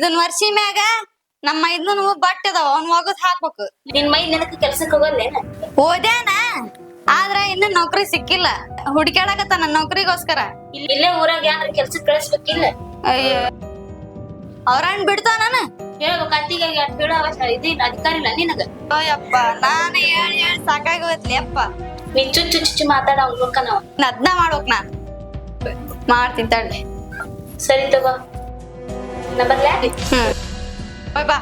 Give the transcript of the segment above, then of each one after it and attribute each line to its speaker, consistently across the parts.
Speaker 1: ಇದನ್ ವರ್ಷಿ ಮ್ಯಾಗ ನಮ್ಮ ಇದನ್ನ ಬಟ್ಟೆ ಅದಾವ ಅವ್ನ ಒಗದ್ ಹಾಕ್ಬೇಕು.
Speaker 2: ನಿನ್ ಮೈ ನೆನಕ ಕೆಲ್ಸಕ್ಕೆ ಹೋಗಲ್ಲೇನ
Speaker 1: ಓದ್ಯಾನ ಆದ್ರ ಇನ್ನ ನೌಕರಿ ಸಿಕ್ಕಿಲ್ಲ. ಹುಡ್ಕ್ಯಾಡಕತ್ತಾನ ನೌಕರಿಗೋಸ್ಕರ.
Speaker 2: ಇಲ್ಲಿ ಊರಾಗ ಯಾರ ಕೆಲ್ಸಕ್ ಕಳಿಸ್ಬೇಕಿಲ್ಲ?
Speaker 1: ಅಯ್ಯೋ. ಅವ್ರಣ್ಣ ಬಿಡ್ತಾನ
Speaker 2: ಹೇಳ್ಬೇಕು ಅತ್ತಿಗೆ ಹೇಳೋ ಇದೇನ್ ಅಧಿಕಾರ ಇಲ್ಲ ನಿನಗ?
Speaker 1: ಅಯ್ಯಪ್ಪ ನಾನು ಹೇಳಿ ಹೇಳಿ ಸಾಕಾಗಿ ಹೋಯ್ತ್ಲಿ ಅಪ್ಪ.
Speaker 2: ನೀನ್ ಚುಚ್ಚು ಚುಚ್ಚು ಮಾತಾಡ ಅವ್ಕ ನಾವು
Speaker 1: ಅದ್ನ ಮಾಡ್ಬೇಕ್ ನಾನ್. ಮಾಡ್ತೀನಿ ತಡ್ರಿ.
Speaker 2: ಸರಿ ತಗೋ. ನಾ ಬರ್ಲಾ
Speaker 1: ಹ್ಮ್ ಹೋಯ್ ಬಾ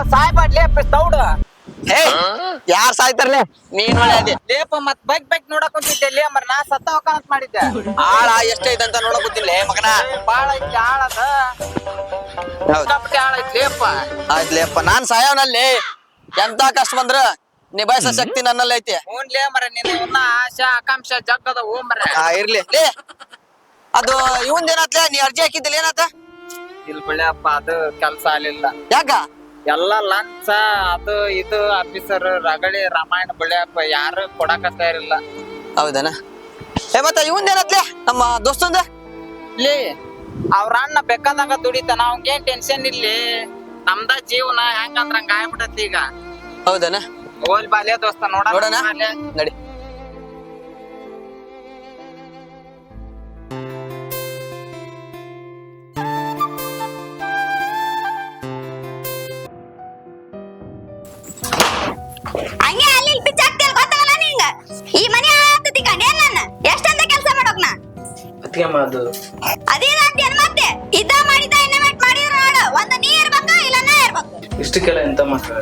Speaker 3: ಲೇಪ ಸಾಯ್ಬಾಡ್ ತೌಡ. ಏ
Speaker 4: ಹೇ? ಯಾರ್ ಸಾಯ್ತಾರ್ಲೆ? ನೀನ್ ಒಳ್ಳೆ
Speaker 3: ಲೇಪ ಮತ್ ಬೈಕ್ ಬೈಕ್ ನೋಡಕ್ ಕುಂತಿದ್ದೆ. ಲೇ ಮರ ನಾ ಸತ್ತ ಹೋಗಂತ ಮಾಡಿದ್ದೆ.
Speaker 4: ಆಳ ಎಷ್ಟೈತೆ ಅಂತ ನೋಡಕ್ ಗೊತ್ತಿಲ್ಲ ಮಗನ.
Speaker 3: ಬಾಳ ಐತಿ ಆಳದ
Speaker 4: ಅದ.
Speaker 3: ಸಿಕ್ಕಾಪಟ್ಟೆ ಆಳ ಐತಿ ಲೇಪ.
Speaker 4: ಆಯ್ತ್ಲೇಪ್ಪ ನಾನ್ ಸಾಯವನಲ್ಲಿ. ಎಂತ ಕಷ್ಟ ಬಂದ್ರ ನಿಭಾಯಿಸ ಶಕ್ತಿ ನನ್ನಲ್ಲಿ ಐತಿ.
Speaker 3: ಹ್ಞೂ ಲೇ ಮರ ನಿನ್ನ ಉನ್ನ ಆಶಾ ಆಕಾಂಕ್ಷ ಜಗ್ಗದ ಓ ಮರ.
Speaker 4: ಆ ಇರ್ಲಿ. ಲೇ ಅದು ಇವಂದ್ ಏನಾತ್ಲೆ? ನೀ ಅರ್ಜಿ ಹಾಕಿದ್ದಿಲ್ಲ ಏನಾತ?
Speaker 3: ಇಲ್ಲಿ ಬಿಳ್ಯಪ್ಪ ಅದು ಕೆಲ್ಸ ಆಗ್ಲಿಲ್ಲ.
Speaker 4: ಯಾಕ?
Speaker 3: ಎಲ್ಲ ಲಂಚ ಅದು ಇದು ಆಫೀಸರ್ ರಗಳಿ ರಾಮಾಯಣ ಬಳಿಯಪ್ಪ ಯಾರು ಕೊಡಕತ್ತ ಇರಲಿಲ್ಲ
Speaker 4: ಹೌದನ? ಏ ಮತ್ತೆ ಇವಂದ್ ಏನಾತ್ಲೆ ನಮ್ಮ ದೋಸ್ತಂದ?
Speaker 3: ಇಲ್ಲಿ ಅವ್ರ ಅಣ್ಣ ಬೇಕಾದಂಗ ದುಡಿತಾನ ಅವಂಗೇನ್ ಟೆನ್ಷನ್ ಇಲ್ಲಿ ನಮ್ದ ಜೀವನ ಹೆಂಗಂದ್ರ ಹಂಗ ಆಗ್ಬಿಟ್ಟತಿ ಈಗ.
Speaker 4: ಹೌದನ?
Speaker 3: ಹೋಲ್ ಬಾಲ್ಯ ದೋಸ್ತ ನೋಡ
Speaker 4: ನೋಡೋಣ. ನಡಿ.
Speaker 1: ಹಂಗೆ ಅಲ್ಲಿ ಪಿಚ್ ನೀಂಗ ಗೊತ್ತಾಗಲ್ಲ ನಿಂಗ. ಈ ಮನೆ ಆತತಿ ಕಂಡೇ ನನ್ನ? ಎಷ್ಟಂತ ಕೆಲಸ ಮಾಡೋಕ್ ನಾ
Speaker 5: ಅತ್ತಿಗೆಮ್ಮ ಅದು.
Speaker 1: ಅದೇ ಅಂತೀಯನ್ ಮತ್ತೆ? ಇದ್ದ ಮಾಡಿದ ಇನ್ವೆಸ್ಟ್ ಮಾಡಿದ್ರ ನೋಡು. ಒಂದು ನೀ ಇರ್ಬೇಕು ಇಲ್ಲ ನಾ ಇರ್ಬೇಕು.
Speaker 5: ಇಷ್ಟಕ್ಕೆಲ್ಲ ಎಂತ ಮಾತಾಡ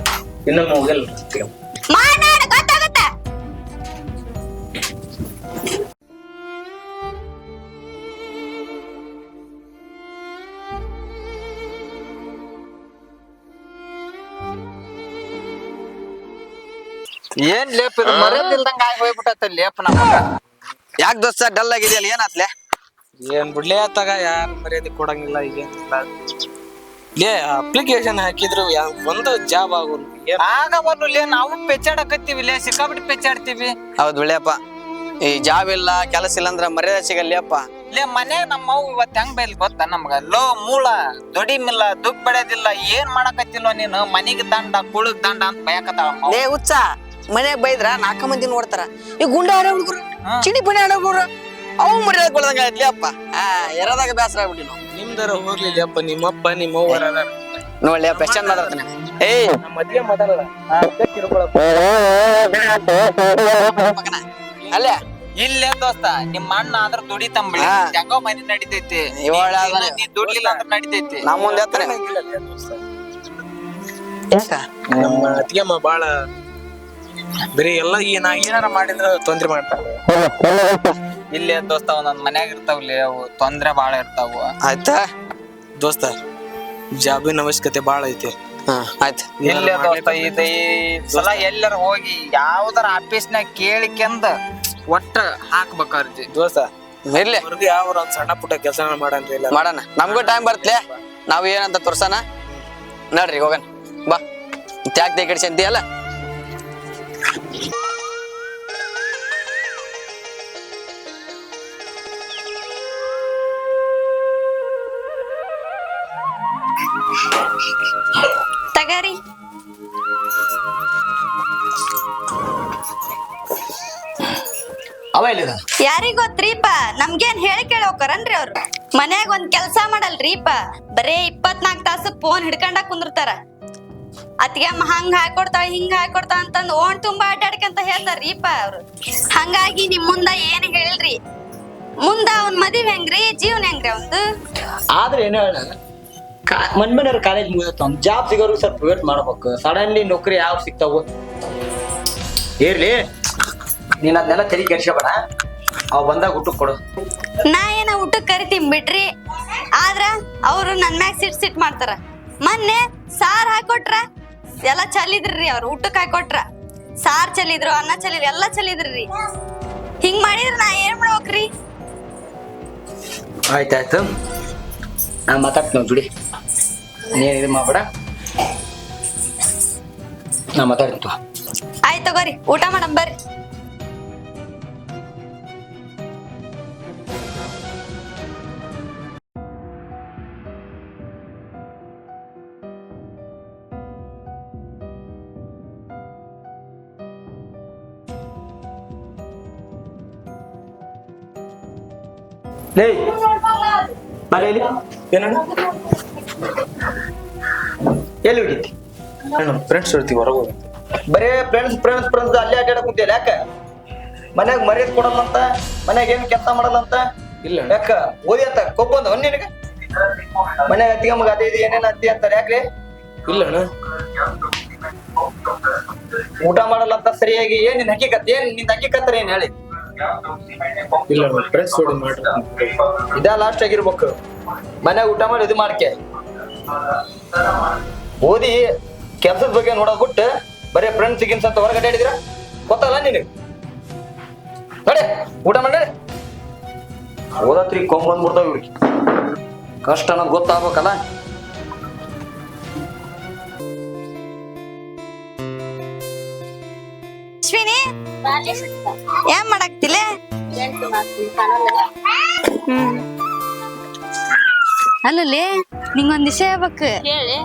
Speaker 5: ಇನ್ನೊಮ್ಮೆ ಹೋಗಲ್ಲ
Speaker 3: ಏನ್ ಲೇಪ್ ಇದು? ಮರದಿಲ್ದಂಗ ಆಗಿ ಹೋಗ್ಬಿಟ್ಟತ್ತ ಲೇಪ್ ನಮ್ಮ
Speaker 4: ಯಾಕೆ ದೋಸ್ತ ಡಲ್ ಆಗಿದೆಯಲ್ಲ ಏನಾತ್ಲೆ?
Speaker 5: ಏನ್ ಬಿಡ್ಲೇ ಆತಾಗ ಯಾರು ಮರ್ಯಾದೆ ಕೊಡಂಗಿಲ್ಲ ಈಗ ಲೇ ಅಪ್ಲಿಕೇಶನ್ ಹಾಕಿದ್ರು ಯಾ- ಒಂದು ಜಾಬ್ ಆಗೋಲ್ಲ ಏನ್
Speaker 3: ಒಂದು ಲೇ ನಾವು ಪೆಚ್ಚಾಡಕತ್ತೀವಿ ಲೇ ಸಿಕ್ಕಾಬಿಟ್ಟು ಪೆಚ್ಚಾಡ್ತೀವಿ.
Speaker 4: ಹೌದು ಬಿಳಿಯಪ್ಪ ಈ ಜಾಬ್ ಇಲ್ಲ ಕೆಲಸ ಇಲ್ಲ ಅಂದ್ರೆ ಮರ್ಯಾದೆ ಸಿಗಲ್ಲಪ್ಪ
Speaker 3: ಲೇ ಮನೆ ನಮ್ಮವ್ ಇವತ್ ಹೆಂಗ್ ಬೈಲ್ ಗೊತ್ತಾ ನಮ್ಗ? ಲೋ ಮೂಳ ದುಡಿಮಿಲ್ಲ ದುಡ್ಡು ಬೆಳೆದಿಲ್ಲ ಏನ್ ಮಾಡಕತ್ತಿಲ್ಲ ನೀನು? ಮನಿಗ್ ದಂಡ ಕುಳಗ್ ದಂಡ ಅಂತ ಬಯಕತ್ತಾಳ
Speaker 4: ಲೇ ಹುಚ್ಚ. ಮನ್ಯಾಗ ಬೈದ್ರ ನಾಲ್ಕ ಮಂದಿ ನೋಡ್ತಾರ ಈ ಗುಂಡ ಆಡೋ ಹುಡುಗರು ಚಿಡಿ ಪಣಿ ಆಡೋ ಹುಡುಗರು ಅವು ಮರ್ಯಾದ ಕೊಡದಂಗ ಆಯ್ತ್ಲಿ ಅಪ್ಪ ಆ ಎರದಾಗ ಬೇಸರ ಆಗ್ಬಿಟ್ಟಿ ನಾವು
Speaker 5: ನಿಮ್ದರ ಹೋಗ್ಲಿಲ್ಲ ಅಪ್ಪ ನಿಮ್ಮಪ್ಪ ನಿಮ್ಮವ್ವರ ಅದಾರ.
Speaker 4: ನೋಡ್ಲಿ ಅಪ್ಪ ಎಷ್ಟನ್ ಮಾತಾಡ್ತಾನೆ ಏಯ್
Speaker 5: ನಮ್ಮ ಮದ್ವೆ ಮಾತಾಡಲ್ಲ
Speaker 4: ಅಲ್ಲೇ
Speaker 3: ಇಲ್ಲೇ ದೋಸ್ತ ನಿಮ್ಮ ಅಣ್ಣ ಆದ್ರ ದುಡಿತಂಬಳಿ. ಹೆಂಗೋ ಮನಿ ನಡಿತೈತಿ ನೀ- ದುಡ್ಲಿಲ್ಲ ಅಂದ್ರ ನಡಿತೈತಿ
Speaker 4: ನಮ್ಮ ಮುಂದೆ ಯಾಕ
Speaker 5: ನಮ್ಮ ಅತ್ತಿಗೆಮ್ಮ ಬಾಳ ಬರೀ ಎಲ್ಲ ಈ ನಾ ಏನಾರ ಮಾಡಿದ್ರ ತೊಂದ್ರೆ ಮಾಡ್ತಾರೆ
Speaker 3: ಇಲ್ಲೇ. ದೋಸ್ತ ಒಂದೊಂದ್ ಮನ್ಯಾಗ ಇರ್ತಾವ್ಲಿ ಅವು ತೊಂದ್ರೆ ಬಾಳ ಇರ್ತಾವ.
Speaker 4: ಆಯ್ತಾ?
Speaker 5: ದೋಸ್ತ ಜಾಬಿನ ಅವಶ್ಯಕತೆ ಬಾಳ ಐತಿ.
Speaker 4: ಹಾ ಆಯ್ತು.
Speaker 3: ಇಲ್ಲೇ ದೋಸ್ತ ಇದು ಈ ಸಲ ಎಲ್ಲರ ಹೋಗಿ ಯಾವ್ದಾರ ಆಫೀಸ್ನಾಗ ಕೇಳಿಕೆಂದ ಒಟ್ಟ ಹಾಕ್ಬೇಕು ಅರ್ಜಿ.
Speaker 5: ದೋಸ್ತ
Speaker 4: ಇರ್ಲಿ.
Speaker 5: ಅವ್ರಿಗೆ ಯಾವ ಒಂದ್ ಸಣ್ಣ ಪುಟ್ಟ ಕೆಲಸ ಮಾಡಂತ ಇಲ್ಲ.
Speaker 4: ಮಾಡೋಣ. ನಮ್ಗೂ ಟೈಮ್ ಬರ್ತಲೆ. ನಾವ್ ಏನಂತ ತೋರ್ಸನ ನಡ್ರಿ ಹೋಗಣ. ಬಾ. ತ್ಯಾಕ್ ದೇ ಕಡಿಸಿ ಅಂತೀಯಲ್ಲ?
Speaker 1: ಹೋಗ್ತಾರನ್ರಿ ಅವ್ರು. ಮನ್ಯಾಗ ಒಂದ್ ಕೆಲ್ಸ ಮಾಡಲ್ರೀಪ ಬರೇ ಇಪ್ಪತ್ನಾಕ್ ತಾಸು ಫೋನ್ ಹಿಡ್ಕೊಂಡ ಕುಂದಿರ್ತಾರ. ಅತ್ಗೆಮ್ಮ ಹಂಗ ಹಾಕೊಡ್ತಾಳ, ಹಿಂಗ ಹಾಕೊಡ್ತಾಳ ಅಂತಂದ್ ಓಣ್ ತುಂಬಾ ಅಡ್ಡಾಡ್ಕಂತ ಹೇಳ್ತಾರ್ರೀಪ ಅವ್ರು. ಹಂಗಾಗಿ ನಿಮ್ ಮುಂದ ಏನ್ ಹೇಳ್ರಿ? ಮುಂದ ಅವನ್ ಮದುವೆ ಹೆಂಗ್ರಿ? ಜೀವನ ಹೆಂಗ್ರಿ ಅವಂದು
Speaker 6: ಆದ್ರೆ ಏನು ಹೇಳ ಮನ್ ಮನೆಯವ್ರ ಕಾಲೇಜ್ ಅವ್ನು ಜಾಬ್ ಸಿಗೋರು ಸ್ವಲ್ಪ ವೇಟ್ ಮಾಡ್ಬೇಕು. ಸಡನ್ಲಿ ನೌಕರಿ ಯಾವ ಸಿಗ್ತಾವು? ಏರ್ಲಿ ನೀನ್ ಅದನ್ನೆಲ್ಲ ತಲೆ ಕೆಡ್ಸ್ಕೊಬೇಡ. ಅವ್ ಬಂದಾಗ ಊಟಕ್ ಕೊಡು.
Speaker 1: ನಾ ಏನ ಊಟಕ್ ಕರಿತೀನಿ ಬಿಡ್ರಿ. ಆದ್ರ ಅವ್ರು ನನ್ ಮ್ಯಾಗ ಸಿಟ್ ಸಿಟ್ ಮಾಡ್ತಾರ. ಮೊನ್ನೆ ಸಾರ್ ಹಾಕೊಟ್ರ. ಎಲ್ಲ ಚಲಿದ್ರಿ ಅವ್ರು ಊಟಕ್ ಹಾಕೊಟ್ರ. ಸಾರ್ ಚಲಿದ್ರು ಅನ್ನ ಚಲಿದ್ರು ಎಲ್ಲ ಚಲಿದ್ರಿ. ಹಿಂಗ್ ಮಾಡಿದ್ರ ನಾ ಏನ್ ಮಾಡ್ಬೇಕ್ರಿ?
Speaker 6: ಆಯ್ತಾಯ್ತು. ನಾ ಮಾತಾಡ್ತೀನಿ ಬಿಡಿ ನೀನ್ ಇದು ಮಾಡ್ಬೇಡ. ನಾ ಮಾತಾಡ್ತೀನಿ
Speaker 1: ಆಯ್ತು ಬರ್ರಿ ತಗೋರಿ ಊಟ ಮಾಡಮ್
Speaker 6: ಲೇ ಬರ ಇಲ್ಲಿ
Speaker 5: ಏನಣ್ಣ
Speaker 6: ಎಲ್ಲಿ ಹೋಗಿದ್ದಿ
Speaker 5: ಅಣ್ಣ ಫ್ರೆಂಡ್ಸ್ ಜೊತೆ ಹೊರಗೆ ಹೋಗಿ
Speaker 6: ಬರೇ ಫ್ರೆಂಡ್ಸ್ ಫ್ರೆಂಡ್ಸ್ ಫ್ರೆಂಡ್ಸ್ ಅಲ್ಲೇ ಅಡ್ಡಾಡಕ್ ಕುಂತಿಯಲ್ಲ ಯಾಕ? ಮನ್ಯಾಗ ಮರ್ಯಾದ ಕೊಡಲ್ಲ ಅಂತ ಮನ್ಯಾಗ ಏನ್ ಕೆಲಸ ಮಾಡಲ್ಲ ಅಂತ
Speaker 5: ಇಲ್ಲ.
Speaker 6: ಯಾಕ? ಓದಿ ಅಂತ ಕೊಬ್ಬ ಬಂದ ನಿನಗ? ಮನ್ಯಾಗ ಅತ್ತಿಗೆ ಮಗ ಅದೇ ಇದು ಏನೇನು ಅತ್ತಿ ಅಂತಾರೆ ಯಾಕ್ರಿ
Speaker 5: ಇಲ್ಲ ಅಣ್ಣ.
Speaker 6: ಊಟ ಮಾಡಲ್ಲ ಅಂತ ಸರಿಯಾಗಿ ಏನ್ ನಿನ್ ಹಕ್ಕಿಕತ್ ಏನ್ ನಿನ್ ಹಕ್ಕಿಕತ್ತರ ಏನ್ ಹೇಳಿ?
Speaker 5: ಇಲ್ಲ ಪ್ರೆಸ್ ಜೋಡಿ ಮಾಡ್ರಿ.
Speaker 6: ಇದ ಲಾಸ್ಟ್ ಆಗಿರ್ಬೇಕು. ಮನ್ಯಾಗ ಊಟ ಮಾಡಿ ಇದು ಮಾಡ್ಕೆ. ಓದಿ ಕೆಲ್ಸದ ಬಗ್ಗೆ ನೋಡೋದ್ ಬಿಟ್ಟು ಬರೀ ಫ್ರೆಂಡ್ಸ್ ಗಿನ್ಸ್ ಅಂತ ಹೊರಗಡೆ ಹೇಳಿದ್ರ? ಗೊತ್ತಲ್ಲ ನಿನಗೆ? ನಡೆ ಊಟ ಮಾಡಿ ಓದತ್ರಿ ಕೊಂಬ್ ಬಂದ್ಬಿಡ್ತಾವ ಇವ್ರಿಗೆ. ಕಷ್ಟ ಅನ್ನೋದು ಗೊತ್ತಾಗ್ಬೇಕಲ್ಲ?
Speaker 1: ಅಶ್ವಿನಿ ಏನ್ ಮಾಡಾಕ್ತಿಲ್ಲ ಅಲ್ಲಲ್ಲಿ ನಿಂಗೊಂದ್ ವಿಷಯ ಹೇಳ್ಬೇಕು.
Speaker 2: ಹೇಳಿ.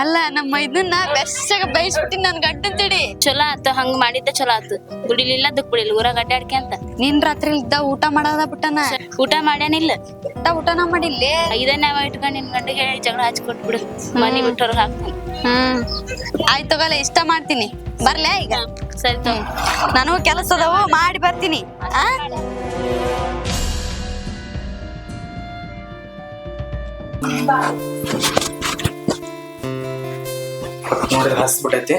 Speaker 1: ಅಲ್ಲ ನಮ್ಮ ಇದನ್ನ ಬೆಸ್ಟಾಗ ಬಯಸ್ಬಿಟ್ಟಿನ ನನ್ ಗಡ್ಡ ತಿಡಿ
Speaker 2: ಚಲೋ ಆತ ಹಂಗ ಮಾಡಿದ್ದ ಚಲೋ ಆತು. ದುಡಿಲಿಲ್ಲ ದುಕ್ ಬಿಡಿಲ್ಲ ಊರ ಅಡ್ಡಾಡ್ಕೆ ಅಂತ.
Speaker 1: ನಿನ್ ರಾತ್ರಿ ಇದ್ದ ಊಟ ಮಾಡೋದ ಬಿಟ್ಟನ?
Speaker 2: ಊಟ ಮಾಡ್ಯಾನಿಲ್ಲ.
Speaker 1: ಊಟ ಊಟನ ಮಾಡಿಲ್ಲೇ?
Speaker 2: ಇದನ್ನ ನಾವ ಇಟ್ಕೊಂಡ್ ನಿನ್ ಗಂಡಿಗೆ ಹೇಳಿ ಜಗಳ ಹಚ್ಕೊಟ್ಬಿಡು ಮನಿ ಬಿಟ್ಟವ್ರ ಹಾಕ್ತಾನೆ.
Speaker 1: ಹ್ಮ್. ಆಯ್ತು ತಗೋಲ್ಲ ಇಷ್ಟ ಮಾಡ್ತೀನಿ. ಬರ್ಲೇ ಈಗ.
Speaker 2: ಸರಿ, ತಗೋ.
Speaker 1: ನಾನು ಕೆಲಸ ಅದಾವು, ಮಾಡಿ ಬರ್ತೀನಿ. ಆ?
Speaker 5: ನೋಡಿದ್ರೆ ಹಸ್ಬಿಟ್ಟೈತಿ.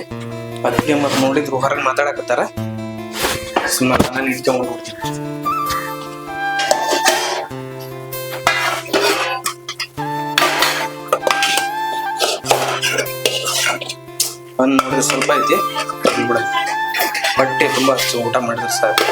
Speaker 5: ಅದಕ್ಕೆ ಮತ್ತೆ ನೋಡಿದ್ರು ಹೊರಗೆ ಮಾತಾಡಕತ್ತಾರ. ಸುಮ್ಮನೆ ನಾನು ಇಟ್ಕೊಂಡು ಬಿಡ್ತೀನಿ. ಒಂದ್ ನೋಡಿದ್ರೆ ಸ್ವಲ್ಪ ಐತಿ. ಬಿಡ. ತುಂಬಾ ಅಷ್ಟು ಊಟ ಮಾಡಿದ್ರೆ ಸಾಕು.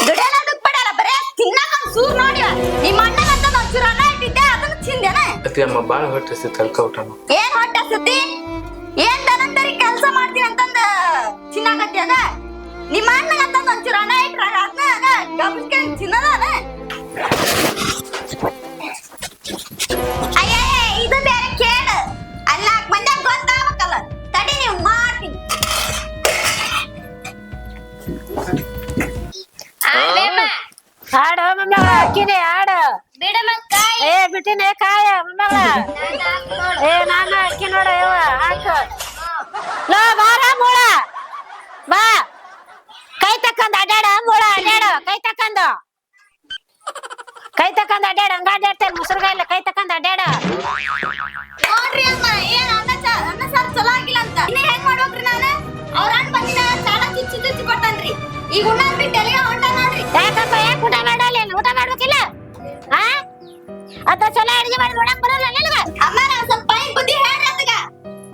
Speaker 1: ದುಡಿಯಲ್ಲ ಬರೇ ತಿನ್ನಕ ಸೂರ್ ನೋಡಿ. ನಿಮ್ಮ ಅಣ್ಣನ ಅಂತ ಒಂದ್ ಚೂರ್ ಅನ್ನ ಇಟ್ಟಿದ್ದೆ ಅದನ್ನ ತಿಂದೇನ.
Speaker 5: ಅತಿ ಅಮ್ಮ ಹೊಟ್ಟೆ ಮಾಡು.
Speaker 1: ಏನ್ ಹೊಟ್ಟೆ ಏನ್ ದನಂತರಿ ಕೆಲಸ ಮಾಡ್ತೀನಿ ಅಂತಂದ ತಿನ್ನಾಕತ್ತಿ ಅದ? ನಿಮ್ಮ ಅಣ್ಣನ ಅಂತ ಒಂದ್ ಚೂರ್ ಅನ್ನ ಇಟ್ರ ಅದನ್ನ ಗಮನಿಸ್ಕೊಂಡ್ ತಿನ್ನದಾನ ಅಯ್ಯ
Speaker 7: ಏ ಏ ಬಾ ಕೈ ತಕ್ಕಂದ ಅಡ್ಡಾಡ ಮೂಳ ಅಡ್ಡಾಡ ಕೈ ತಕ್ಕಂದ ಕೈ ತಕ್ಕಂದ ಅಡ್ಡಾಡ ಹಂಗ ಅಡ್ಡಾಡ್ತಾರೆ ಮುಸುರುಗಾಯಿಲ್ಲ ಕೈ ತಕ್ಕಂದ ಅಡ್ಡಾಡ
Speaker 1: ನೋಡ್ರಿ ಅಮ್ಮ ಏನ್ ಅನ್ನ ಅನ್ನ ಸಾರ್ ಚಲೋ ಆಗಿಲ್ಲ ಅಂತ. ಹೆಂಗ್ ಮಾಡ್ಬೇಕ್ರಿ ನಾನು? ಅವ್ರ ಅಣ್ಣ ಬಂದಿನ ಸಾಲ ಚುಚ್ಚು ಚುಚ್ಚು ಕೊಟ್ಟನ್ರಿ. ಈಗ ಉಣ್ಣಾನ್ ಬಿಟ್ಟು ಎಲ್ಲಿಗೆ ಹೊಂಟ ನೋಡ್ರಿ
Speaker 7: ಯಾಕಪ್ಪ ಯಾಕೆ ಊಟ ಮಾಡಲ್ಲ ಏನು ಊಟ ಮಾಡ್ಬೇಕಿಲ್ಲ? ಹಾ ಅತ್ತ ಚಲೋ ಅಡಿಗೆ ಮಾಡಿ ನೋಡಕ್ ಬರಲ್ಲ ನಿನಗ?
Speaker 1: ಅಮ್ಮ ನಾವ್ ಸ್ವಲ್ಪ ಪೈನ್ ಬುದ್ಧಿ ಹೇಳ್ರಿ ಅತ್ತಗ.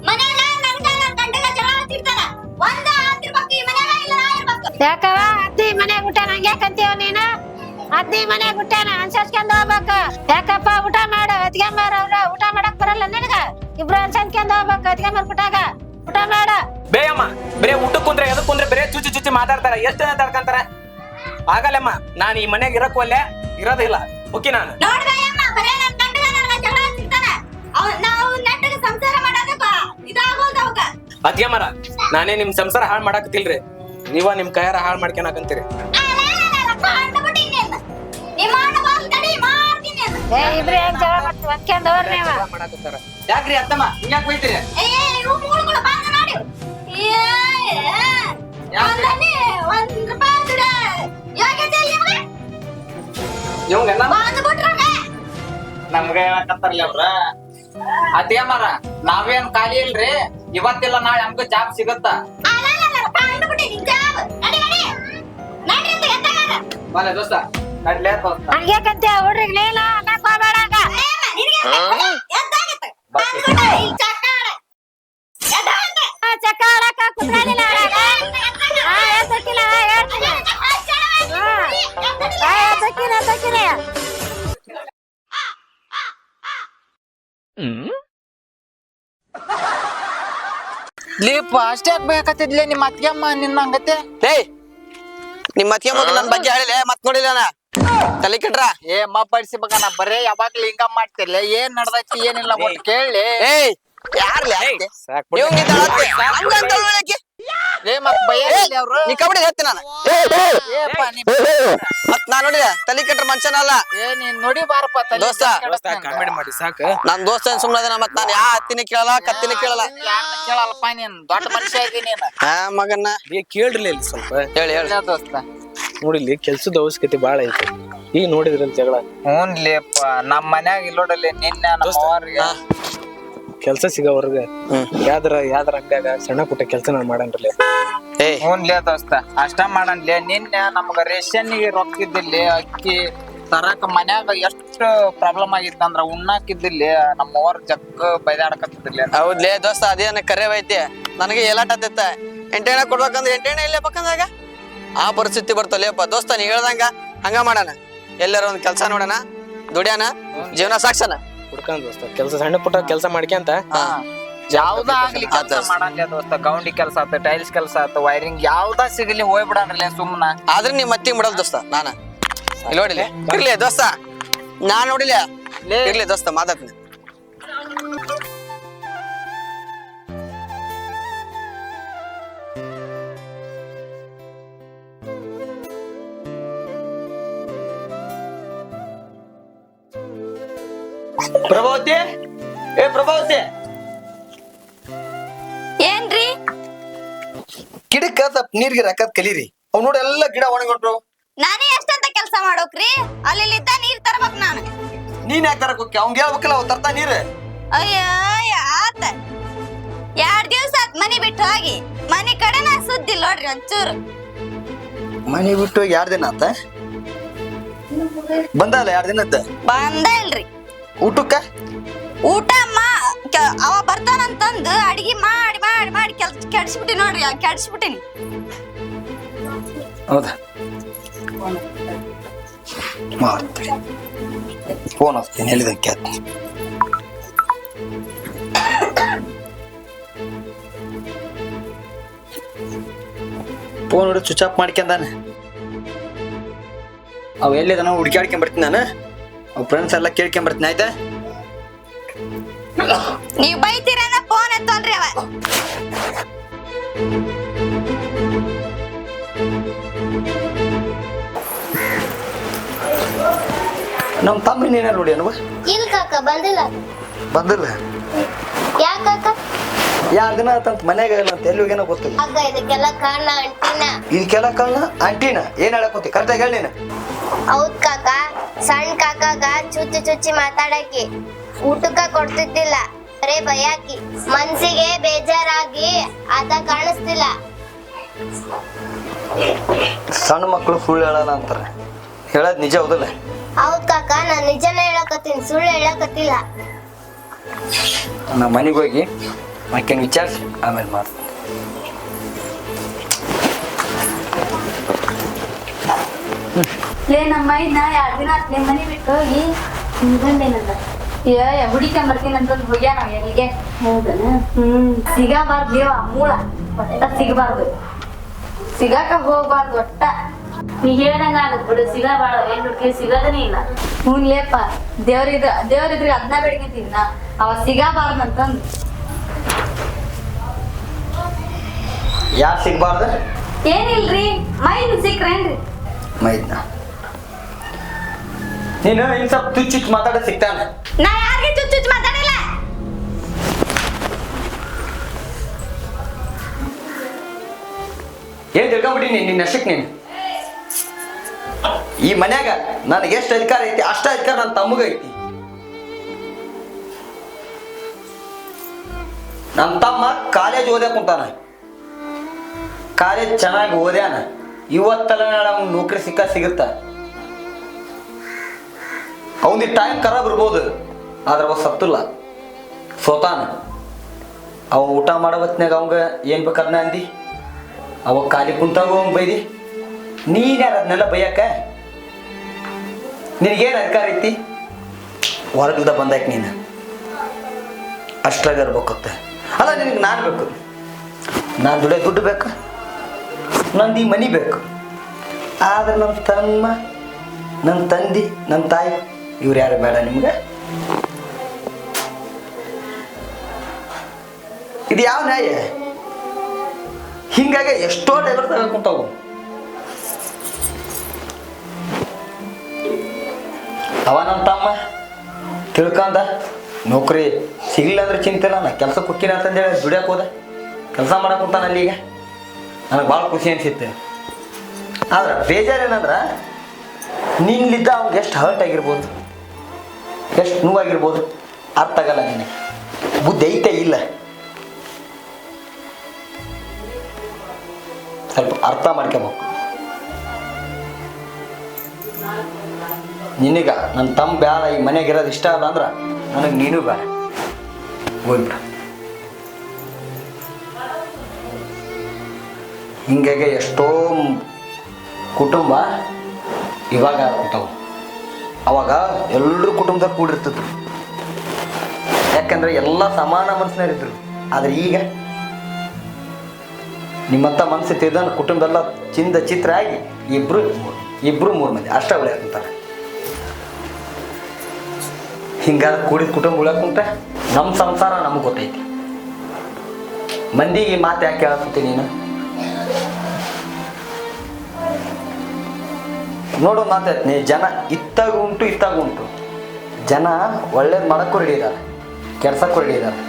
Speaker 1: ಮನ್ಯಾಗ ನನ್ಗ ನನ್ ಗಂಡಗ ಜಗಳ ಹಚ್ಚಿರ್ತಾರ ಒಂದ ಈ ಮನ್ಯಾಗ ಇಲ್ಲ ನಾ ಇರ್ಬೇಕು.
Speaker 7: ಯಾಕವ ಅತ್ತಿ ಮನ್ಯಾಗ ಊಟ ನಂಗೆ ನೀನು? ಅತ್ತಿ ಮನ್ಯಾಗ ಊಟನ ಅನ್ಸರ್ಸ್ಕೊಂಡ್ ಹೋಗ್ಬೇಕು. ಯಾಕಪ್ಪ ಊಟ ಮಾಡು ಅತ್ಗೆಂಬಾರ ಅವ್ರ. ಊಟ ಮಾಡಕ್ ಬರಲ್ಲ ನಿನಗ? ಇಬ್ರು ಅನ್ಸರ್ಸ್ಕೊಂಡ್ ಹೋಗ್ಬೇಕು ಅತ್ಗೆಂಬಾರ್ ಪುಟಾಗ ಊಟ ಮಾಡ.
Speaker 5: ಬೇಯಮ್ಮ ಬರೇ ಊಟಕ್ಕೆ ಕುಂದ್ರೆ ಎದಕ್ ಕುಂದ್ರೆ ಬರೇ ಚುಚ್ಚಿ ಚುಚ್ಚಿ ಮಾತಾಡ್ತಾರ ಎಷ್ಟು ಜನ ತಡ್ಕಂತಾರ? ಆಗಲ್ಲಮ್ಮ ನಾನು ಈ ಮನೆಗೆ ಇರಕ್ ಒಲ್ಲೆ ಇರೋದಿಲ್ಲ ಓಕೆ ನಾನು.
Speaker 1: ನೋಡ್ರಿ ಅಮ್ಮ ಬರೇ ನನ್ ಗಂಡಗ ನನ್ಗ ಜಗಳ ಹಚ್ಚಿರ್ತಾನ. ಅವ್ ನಾವು ನೆಟ್ಟಗೆ ಸಂಸಾರ ಮಾಡೋದಕ್ಕ ಇದಾಗೋದು ಅವಾಗ.
Speaker 5: ಅದ್ಯಮ್ಮರ ನಾನೇ ನಿಮ್ ಸಂಸಾರ ಹಾಳು ಮಾಡಕತ್ತಿಲ್ರಿ ನೀವ ನಿಮ್ ಕೈಯಾರ ಹಾಳು ಮಾಡ್ಕೊಳಕಂತೀರಿ
Speaker 1: ನಿಮ್ಮ ಅಣ್ಣ ಬಂದ್ ತಡಿ ಮಾಡ್ತೀನಿ ಅಂತ.
Speaker 7: ಏ ಇಬ್ರು ಹೆಂಗ್ ಜಗಳ ಮಾಡ್ತೀವಿ? ಹೊಂದ್ಕೊಂಡ್ ಹೋಗ್ರಿ ನೀವ?
Speaker 3: ಯಾಕ್ರಿ ಅತ್ತಮ್ಮ ಹಿಂಗ್ಯಾಕ್ ಬೈತೀರಿ
Speaker 1: ಏ ಇವು ಮೂಳುಗಳು ಬಂದ ನಿಮ್ಗೆ?
Speaker 3: ಹೇಳಕತ್ತಾರಲ್ಲ ಅವ್ರ. ಅದೇಮರ ನಾವೇನ್ ಖಾಲಿ ಇಲ್ರಿ? ಇವತ್ತಿಲ್ಲ ನಾಳೆ ನಮ್ಗ ಜಾಬ್ ಸಿಗತ್ತ. ಬಲ್ಲ ದೋಸ್ತ ನಡ್ಲೇ ದೋಸ್ತ
Speaker 7: ಹಂಗ್ಯಾಕಂತೀಯ ಹುಡ್ರಿಗೆ ನೀನ ಅನ್ನಕ್ ಹೋಗ್ಬೇಡ
Speaker 1: ಅಮ್ಮ,
Speaker 3: ಲೀಪ ಅಷ್ಟೇ ಆಗ್ಬೇಕಾತಿದ್ಲೆ ನಿಮ್ಮ ಅತ್ಗೆಮ್ಮ ನಿನ್ನ ಹಂಗತೆ
Speaker 4: ಏಯ್ ನಿಮ್ಮ ಅತ್ತಿಗೆ ಮಗ ನನ್ ಬಗ್ಗೆ ಹೇಳಿಲ್ಲ. ಮತ್ ನೋಡಿಲ್ಲ ನಾ? ತಲೆ ಕೆಟ್ರ?
Speaker 3: ಏ ಮಬ್ಬಡಿಸಿ ಮಗ ನಾ ಬರೇ ಯಾವಾಗ್ಲೂ ಹಿಂಗ ಮಾಡ್ತಿರ್ಲೆ. ಏನ್ ನಡ್ದೈತಿ ಏನಿಲ್ಲ ಒಟ್ಟು ಕೇಳಿ.
Speaker 4: ಏಯ್ ಯಾರ್ಲಿ ಅತ್ತೆ? ಹಂಗಂತ.
Speaker 3: ಏ ಮತ್ ಬೈಯಲ್ಲಿ ಅವ್ರು?
Speaker 4: ನೀ ಕಬಡ್ಡಿ ಹೇಳ್ತೀನಿ ನಾನು.
Speaker 3: ಏಪ್ಪ ನೀ
Speaker 4: ಮತ್ ನಾ ನೋಡಿದ ತಲೆ ಕೆಟ್ರ ಮನುಷ್ಯನಲ್ಲ.
Speaker 3: ಏ ನೀನ್ ನೋಡಿ ಬಾರಪ್ಪ ತಲೆ
Speaker 4: ದೋಸ್ತ.
Speaker 5: ದೋಸ್ತ ಕಾಮಿಡಿ ಮಾಡಿ ಸಾಕ.
Speaker 4: ನನ್ ದೋಸ್ತ ಸುಮ್ಮನೆ ಮತ್ ನಾನು ಯಾ ಹತ್ತಿನ ಕೇಳಲ್ಲ ಕತ್ತಿನ ಕೇಳಲ್ಲ.
Speaker 3: ಕೇಳಲ್ಲಪ್ಪ ನೀನ್? ದೊಡ್ಡ ಮನುಷ್ಯ ಇದೀನಿ ನೀನ್.
Speaker 4: ಹಾ ಮಗನ್ನ.
Speaker 5: ಏ ಕೇಳ್ರಿ ಇಲ್ಲಿ ಸ್ವಲ್ಪ.
Speaker 4: ಹೇಳಿ ಹೇಳಿ.
Speaker 3: ಇಲ್ಲ ದೋಸ್ತ.
Speaker 5: ನೋಡಿಲ್ಲಿ ಕೆಲ್ಸದ ಅವಶ್ಯಕತೆ ಬಾಳ ಐತಿ. ಈಗ ನೋಡಿದ್ರಲ್ಲಿ ಜಗಳ.
Speaker 3: ಹ್ಞೂನ್ಲೇಪ್ಪ ನಮ್ಮ ಮನ್ಯಾಗ ಇಲ್ಲೋಡಲ್ಲಿ ನಿನ್ನೆ ನಮ್ಮ. ಅವ್ರಿಗೆ
Speaker 5: ಕೆಲ್ಸ ಸಿಗೋವರ್ಗ
Speaker 4: ಯಾವ್ದ್ರ
Speaker 5: ಯಾವ್ದಾರ ಯಾವ್ದಾರ ಅಂಗಡ್ಯಾಗ ಸಣ್ಣ ಪುಟ್ಟ ಕೆಲಸ ನಾನು ಮಾಡನ್ರಲ್ಲ
Speaker 4: ಹ್ಞೂ
Speaker 3: ಹ್ಞೂನ್ಲೇ ದೋಸ್ತ ಅಷ್ಟ ಮಾಡನ್ಲೇ. ನಿನ್ನೆ ನಮ್ಗ ರೇಷನ್ನಿಗೆ ರೊಕ್ಕ ಇದ್ದಿಲ್ಲ ಅಕ್ಕಿ ತರಕ ಮನ್ಯಾಗ ಎಷ್ಟು ಪ್ರಾಬ್ಲಮ್ ಆಗಿತ್ತಂದ್ರ ಉಣ್ಣಾಕಿದ್ದಿಲ್ಲ ನಮ್ಮ ಅವ್ರ ಜಗ್ಗ ಬೈದಾಡಕತ್ತಿದ್ದಿಲ್ಲ.
Speaker 4: ಹೌದ್ಲೇ ದೋಸ್ತ ಅದೇನ ಕರೆ ಐತಿ? ನನಗೆ ಎಲಾಟ ಹತ್ತಿತ್ತ ಎಂಟೆಣ್ಣ ಕೊಡ್ಬೇಕಂದ್ರೆ ಎಂಟೆಣ್ಣ ಇಲ್ಲೇ ಬೇಕಂದಾಗ ಆ ಪರಿಸ್ಥಿತಿ ಬರ್ತಲೇಪ್ಪ ದೋಸ್ತ ನೀ ಹೇಳ್ದಂಗ ಹಂಗ ಮಾಡೋಣ. ಎಲ್ಲರೂ ಒಂದ್ ಕೆಲಸ ನೋಡೋಣ ದುಡ್ಯಾನ ಜೀವನ ಸಾಕ್ಸನ
Speaker 5: ಹುಡ್ಕೊಂಡ್ ದೋಸ್ತ. ಕೆಲಸ ಸಣ್ಣ ಪುಟ್ಟ ಕೆಲಸ ಮಾಡ್ಕ್ಯಂತ
Speaker 3: ಯಾವ್ದ ಆಗ್ಲಿ ಕೆಲಸ
Speaker 4: ದೋಸ್ತ.
Speaker 3: ಮಾಡಂದ್ರೆ ದೋಸ್ತ. ಗೌಂಡಿ ಕೆಲಸ ಆತ ಟೈಲ್ಸ್ ಕೆಲಸ ಆತ ವೈರಿಂಗ್ ಯಾವ್ದ ಸಿಗಲಿ ಹೋಗ್ಬಿಡನ್ರಲ್ಲ ಸುಮ್ನ.
Speaker 4: ಆದ್ರೆ ನೀ ಮತ್ತೆ ಬಿಡಲ್ ದೋಸ್ತ ನಾನ. ಇಲ್ಲಿ ನೋಡಿಲಿ ಇರ್ಲಿ ದೋಸ್ತ. ನಾ ನೋಡಿಲ್ಲ
Speaker 3: ಲೇ.
Speaker 4: ಇರ್ಲಿ ದೋಸ್ತ ಮಾತಾಡ್ತೀನಿ.
Speaker 6: ಪ್ರಭಾವತಿ? ಏ ಪ್ರಭಾವತಿ!
Speaker 1: ಏನ್ರಿ?
Speaker 6: ಗಿಡಕ್ಕ ಸ್ವಲ್ಪ ನೀರ್ಗೆ ಹಾಕದ್ ಕಲೀರಿ. ಅವ್ ನೋಡಿ ಎಲ್ಲ ಗಿಡ ಒಣಗೊಂಡ್ರು
Speaker 1: ನಾನೇ ಎಷ್ಟಂತ ಕೆಲಸ ಮಾಡೋಕ್ರಿ? ಅಲ್ಲಿ ಇಲ್ಲಿದ್ದ ನೀರ್ ತರ್ಬೇಕ್ ನಾನು.
Speaker 6: ನೀನ್ ಯಾಕೆ ತರಕ್ ಹೋಗಿ ಅವ್ನ್ ಹೇಳ್ಬೇಕಲ್ಲ ಅವ್ ತರ್ತಾ ನೀರ್.
Speaker 1: ಅಯ್ಯೋ ಆತ ಎರಡ್ ದಿವ್ಸ ಆತ್ ಮನಿ ಬಿಟ್ಟು ಹೋಗಿ. ಮನಿ ಕಡೆನ ಸುದ್ದಿ ನೋಡ್ರಿ ಒಂಚೂರು.
Speaker 6: ಮನೆ ಬಿಟ್ಟು ಎರಡ್ ದಿನ ಆತ? ಬಂದಲ್ಲ ಎರಡ್ ದಿನ
Speaker 1: ಬಂದ ಇಲ್ರಿ.
Speaker 6: ಊಟಕ್ಕ?
Speaker 1: ಊಟ ಮಾ ಕ- ಅವ ಬರ್ತಾನಂತಂದು ಅಡಿಗೆ ಮಾಡಿ ಮಾಡಿ ಮಾಡಿ ಕೆಲ್ಸ ಕೆಡ್ಸ್ಬಿಟ್ಟಿ ನೋಡ್ರಿ ಕೆಡ್ಸ್ಬಿಟ್ಟಿನಿ.
Speaker 6: ಹೌದಾ? ಮಾಡ್ತೀನಿ. ಫೋನ್ ಹಚ್ತೀನಿ ಹೇಳಿದಂಗೆ ಕೇಳ್ತೀನಿ. ಫೋನ್ ಹಿಡಿದು ಸ್ವಿಚ್ ಆಫ್ ಮಾಡ್ಕೊಂಡಾನೆ ಅವ ಎಲ್ಲಿದಾನ ಹುಡ್ಕ್ಯಾಡ್ಕೊಂಡ್ ಬರ್ತೀನಿ ನಾನು ಅವ್ ಫ್ರೆಂಡ್ಸ್ ಎಲ್ಲ ಕೇಳ್ಕೊಂಡ್ ಬರ್ತೀನಿ ಆಯ್ತಾ?
Speaker 1: ನೀವ್ ಬೈತೀರನ ಫೋನ್ ಎತ್ತಲ್ರಿ ಅವ.
Speaker 6: ನಮ್ಮ ತಮ್ಮ ನೀನೇ ನೋಡಿ? ಅನ್ವ
Speaker 8: ಇಲ್ಲ ಕಾಕ ಬಂದಿಲ್ಲ.
Speaker 6: ಬಂದಿಲ್ಲ?
Speaker 8: ಯಾಕಾಕ
Speaker 6: ಯಾರು ದಿನ ಆತಂತ ಮನ್ಯಾಗ ಇಲ್ಲ ಅಂತ ಎಲ್ಲಿ ಹೋಗ್ಯಾನ ಗೊತ್ತಿಲ್ಲ
Speaker 8: ಅಕ್ಕ ಇದಕ್ಕೆಲ್ಲ ಕಾರಣ ಅಂಟಿನ
Speaker 6: ಇದಕ್ಕೆಲ್ಲ ಕಾರಣ? ಆಂಟಿನ? ಏನ್ ಹೇಳಕ್ ಹೋತಿ ಕರೆಕ್ಟಾಗಿ ಹೇಳಿ ನೀನು.
Speaker 8: ಹೌದ್ ಕಾಕ. ಸಣ್ಣ ಕಾಕಾಗ ಚುಚ್ಚಿ ಚುಚ್ಚಿ ಮಾತಾಡಕಿ ಊಟಕ್ಕ ಕೊಡ್ತಿದ್ದಿಲ್ಲ. ಬರೇ ಬಯಾಕಿ ಮನ್ಸಿಗೆ ಬೇಜಾರಾಗಿ ಆತ ಕಾಣಿಸ್ತಿಲ್ಲ.
Speaker 6: ಸಣ್ಣ ಮಕ್ಕಳು ಸುಳ್ಳು ಹೇಳಲ್ಲ ಅಂತಾರೆ. ಹೇಳೋದು ನಿಜ ಹೌದಲ್ಲ?
Speaker 8: ಹೌದ್ ಕಾಕ ನಾನ್ ನಿಜನ ಹೇಳಕತ್ತೀನಿ ಸುಳ್ಳು ಹೇಳಕತ್ತಿಲ್ಲ.
Speaker 6: ನಾ ಮನೆಗೆ ಹೋಗಿ ಆಕೆನ ವಿಚಾರಿಸಿ ಆಮೇಲೆ ಮಾಡ್ತೀನಿ.
Speaker 2: ಲೇ ನಮ್ಮ ಮೈದ್ನ ಎರಡ್ ದಿನ ಆತ್ ನಿಮ್ ಮನೆ ಬಿಟ್ಟು ಹೋಗಿ ನಿಂತಂದೇನಂದ ಏ ಹುಡಿಕೊಂಡ್ ಬರ್ತೀನಿ ಅಂತ ಹೋಗ್ಯಾನ ನಾವು ಎಲ್ಲಿಗೆ? ಹೌದನ? ಹ್ಮ್ ಸಿಗಬಾರ್ದು ಲೇವ ಮೂಳ. ಒಟ್ಟ ಸಿಗಬಾರ್ದು. ಸಿಗಾಕ ಹೋಗ್ಬಾರ್ದು ಒಟ್ಟ. ನೀ ಹೇಳ್ದಂಗ ಆಗತ್ ಬಿಡು ಸಿಗಬಾರ ಏನ್ ಬಿಡ್ತೀವಿ ಸಿಗೋದನೇ ಇಲ್ಲ. ಹ್ಞೂ ಲೇಪ ದೇವ್ರಿದ್ರ ದೇವ್ರಿದ್ರೆ ಅದನ್ನ ಬೆಳಗ್ತೀನಿ ನಾ ಅವ ಸಿಗಬಾರ್ದು ಅಂತಂದು
Speaker 6: ಯಾರು ಸಿಗ್ಬಾರ್ದು?
Speaker 2: ಏನಿಲ್ರಿ? ಮೈನ್ ಸಿಕ್ರೇನ್ರಿ?
Speaker 6: ಮೈದ್ನ. ನೀನು ಇನ್ ಸ್ವಲ್ಪ ತುಚ್ಚುಚ್ಚು ಮಾತಾಡ ಸಿಗ್ತಾನೆ.
Speaker 1: ನಾ ಯಾರಿಗೆ ಚುಚ್ಚುಚ್ಚು ಮಾತಾಡಿಲ್ಲ?
Speaker 6: ಏನ್ ತಿಳ್ಕೊಂಬಿಟ್ಟಿನಿ ನಿನ್ನ ಅಷ್ಟಕ್ಕೆ ನೀನು. ಈ ಮನ್ಯಾಗ ನನಗೆ ಎಷ್ಟು ಅಧಿಕಾರ ಐತಿ ಅಷ್ಟ ಅಧಿಕಾರ ನನ್ನ ತಮ್ಮಗ ಐತಿ. ನನ್ನ ತಮ್ಮ ಕಾಲೇಜ್ ಓದ್ಯಾಕ ಕುಂತಾನ. ಕಾಲೇಜ್ ಚೆನ್ನಾಗಿ ಓದ್ಯಾನ. ಇವತ್ತಲ್ಲ ನಾಳೆ ಅವ್ನ ನೌಕರಿ ಸಿಕ್ಕ ಸಿಗುತ್ತ? ಅವನಿಗೆ ಟೈಮ್ ಖರಾಬ್ ಇರ್ಬೋದು. ಆದ್ರೆ ಅವ ಸತ್ತಿಲ್ಲ. ಸೋತಾನ. ಅವ ಊಟ ಮಾಡೋ ಹೊತ್ನ್ಯಾಗ ಅವಂಗ ಏನ್ ಬೇಕಾದ್ನ ಅಂದಿ. ಅವ ಖಾಲಿ ಕುಂತಾಗ ಅವಂಗ ಬೈದಿ. ನೀನ್ ಯಾರು ಅದನ್ನೆಲ್ಲ ಬೈಯಕ್ಕ ನಿನಗೇನು ಅಧಿಕಾರ ಐತಿ? ಹೊರಗಿಲ್ದ ಬಂದಾಕ ನೀನು. ಅಷ್ಟ್ರಾಗ ಇರ್ಬೇಕತ್ತೆ ಅಲ್ಲ, ನಿನಗೆ ನಾನು ಬೇಕು. ನಾನು ದುಡಿಯೋ ದುಡ್ಡು ಬೇಕು. ನಂದು ಈ ಮನಿ ಬೇಕು. ಆದ್ರೆ ನನ್ನ ತಮ್ಮ ನನ್ನ ತಂದಿ ನನ್ನ ತಾಯಿ ಇವ್ರು ಯಾರು ಬೇಡ ನಿಮ್ಗೆ? ಇದು ಯಾವ ನ್ಯಾಯ? ಹಿಂಗಾಗಿ ಎಷ್ಟೋ ಡೈವರ್ ತಗೊಂತಾವು ಅವ ನಮ್ಮ ತಮ್ಮ ತಿಳ್ಕೊಂಡ ನೌಕರಿ ಸಿಗ್ಲಿಲ್ಲ ಅಂದ್ರೆ ಚಿಂತೆ ಇಲ್ಲ, ನಾ ಕೆಲಸ ಕೊಕ್ಕಿನ ಅಂತಂದೇಳಿ ದುಡಿಯಕ್ಕೆ ಹೋದ. ಕೆಲಸ ಮಾಡಕ್ಕೆ ಕುಂತಾನ ಅಲ್ಲಿ ಈಗ. ನನಗೆ ಭಾಳ ಖುಷಿ ಅನ್ಸಿತ್ತು. ಆದ್ರೆ ಬೇಜಾರೇನಂದ್ರೆ ನಿನ್ನಿದ್ದ ಅವ್ನಿಗೆ ಎಷ್ಟು ಹರ್ಟ್ ಆಗಿರ್ಬೋದು. ಎಷ್ಟು ನೋವಾಗಿರ್ಬೋದು? ಅರ್ಥ ಆಗಲ್ಲ ನಿನಗೆ. ಬುದ್ಧಿ ಐತೆ, ಇಲ್ಲ. ಸ್ವಲ್ಪ ಅರ್ಥ ಮಾಡ್ಕೋಬೇಕು. ನಿನಗ ನನ್ನ ತಮ್ಮ ಬೇಡ ಈ ಮನೆಗೆ ಇರೋದು ಇಷ್ಟ ಅಲ್ಲ ಅಂದ್ರೆ ನನಗೆ ನೀನು ಬೇಡ ಹೋಗ್ಬಿಡು. ಹಿಂಗಾಗಿ ಎಷ್ಟೋ ಕುಟುಂಬ ಇವಾಗ ಆಗ್ಬಿಟ್ಟವು ಅವಾಗ ಎಲ್ಲರೂ ಕುಟುಂಬದಾಗ ಕೂಡಿರ್ತಿದ್ರು. ಯಾಕಂದ್ರೆ ಎಲ್ಲ ಸಮಾನ ಮನಸ್ಸಿನಲ್ಲಿದ್ರು ಆದ್ರೆ ಈಗ ನಿಮ್ಮಂಥ ಮನಸ್ಸು ತಿಳ್ದ ಕುಟುಂಬದೆಲ್ಲ ಚಿಂದ ಚಿತ್ರ ಆಗಿ ಇಬ್ರು ಇಬ್ರು ಮೂರು ಮಂದಿ ಅಷ್ಟ ಉಳಿಯಾಕಂತಾರೆ ಹಿಂಗಾದ ಕೂಡಿದ ಕುಟುಂಬ ಉಳಿಯಾಕುಂಟ ನಮ್ಮ ಸಂಸಾರ ನಮ್ಗೆ ಗೊತ್ತೈತಿ. ಮಂದಿಗೆ ಮಾತು ಯಾಕೆ ಹೇಳ್ತೀನಿ ನೀನು? ನೋಡು ನೀ ಜನ ಇತ್ತಾಗ ಉಂಟು ಇತ್ತಾಗ ಉಂಟು ಜನ ಒಳ್ಳೇದು ಮಾಡೋಕ್ಕೂ ರೆಡಿ ಇದ್ದಾರೆ ಕೆಡ್ಸಕ್ಕೂ ಇದ್ದಾರೆ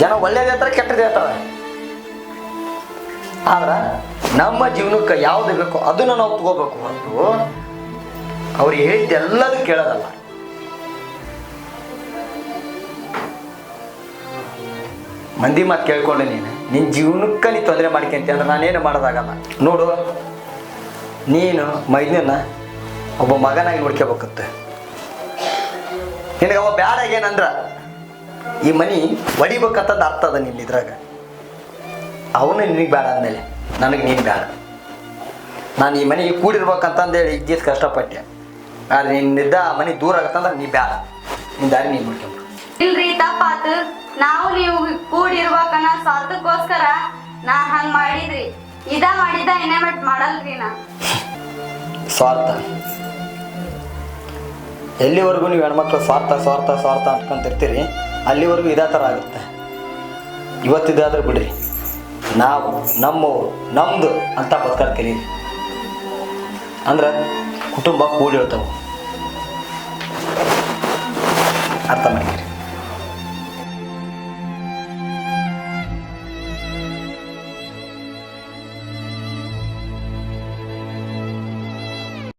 Speaker 6: ಜನ ಒಳ್ಳೇದು ಹೇಳ್ತಾರೆ ಕೆಟ್ಟದ್ದು ಹೇಳ್ತಾರೆ. ಆದ್ರೆ ನಮ್ಮ ಜೀವನಕ್ಕೆ ಯಾವ್ದು ಬೇಕೋ ಅದನ್ನ ನಾವು ತಗೋಬೇಕು ಹೊರತು ಅವ್ರು ಹೇಳಿದ್ದೆಲ್ಲದೂ ಕೇಳೋದಲ್ಲ. ಮಂದಿ ಮಾತು ಕೇಳ್ಕೊಂಡೆ ನೀನು ನಿನ್ನ ಜೀವನಕ್ಕೆ ನೀ ತೊಂದರೆ ಮಾಡ್ಕೊಂತೀಯ ಅಂದ್ರೆ ನಾನೇನು ಮಾಡೋದಾಗಲ್ಲ ನೋಡು. ನೀನು ಮೈದನ ಒಬ್ಬ ಮಗನಾಗಿ ನೋಡ್ಕೋಬೇಕತ್ತೆ ನಿನಗೆ ಅವ ಬ್ಯಾಡ ಏನಂದ್ರ, ಈ ಮನಿ ಹೊಡಿಬೇಕಂತದ್ದು ಅರ್ಥ ಅದ ನಿನ್ನ ಇದ್ರಾಗ. ಅವನು ನಿನಗೆ ಬೇಡ ಅಂದಮೇಲೆ ನನಗೆ ನೀನು ಬೇಡ ನಾನು ಈ ಮನೆಗೆ ಕೂಡಿರ್ಬೇಕಂತಂದೇಳಿ ಇದ್ದೀಸ್ ಕಷ್ಟಪಟ್ಟೆ. ಆದ್ರೆ ನಿನ್ನಿದ್ದ ಆ ಮನೆ ದೂರ ಆಗತ್ತಂದ್ರೆ ನೀ ಬೇಡ ನಿನ್ನ ದಾರಿ ನೀನು ಮಾಡ್ಕೊಂಬಿಡು
Speaker 1: ಇಲ್ರಿ, ತಪ್ಪಾತು. ನಾವು ನೀವು ಕೂಡಿರ್ಬೇಕನ್ನ ಸ್ವಾರ್ಥಕ್ಕೋಸ್ಕರ ನಾ ಹಂಗ್ ಮಾಡಿದ್ರಿ. ಇದ ಮಾಡಿದ ನಾ.
Speaker 6: ಸ್ವಾರ್ಥ. ಎಲ್ಲಿವರೆಗೂ ನೀವು ಹೆಣ್ಮಕ್ಳು ಸ್ವಾರ್ಥ ಸ್ವಾರ್ಥ ಸ್ವಾರ್ಥ ಅಂದ್ಕೊಂತಿರ್ತೀರಿ ಅಲ್ಲಿವರೆಗೂ ಇದೇ ಥರ ಆಗುತ್ತೆ. ಇವತ್ತಿದಾದ್ರೂ ಬಿಡ್ರಿ. ನಾವು, ನಮ್ಮವ್ರು, ನಮ್ದು ಅಂತ ಬದುಕೋದು ಅಂದ್ರೆ ಕುಟುಂಬ ಕೂಡಿ ಹೇಳ್ತಾವೆ ಅರ್ಥ ಮಾಡ್ತೀರಿ